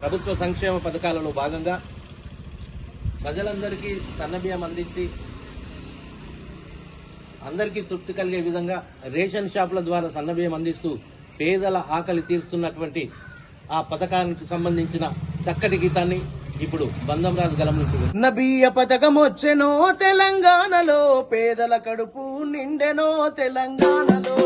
ప్రభుత్వ సంక్షేమ పథకాలలో భాగంగా ప్రజలందరికీ సన్నబియ్యం అందించి అందరికీ తృప్తి కలిగే విధంగా రేషన్ షాపుల ద్వారా సన్నబియ్యం అందిస్తూ పేదల ఆకలి తీరుస్తున్నటువంటి ఆ పథకానికి సంబంధించిన చక్కటి గీతాన్ని ఇప్పుడు బంధంరాజు రాజు గలం పథకం వచ్చెనో తెలంగాణలో పేదల కడుపు నిండెనో తెలంగాణలో.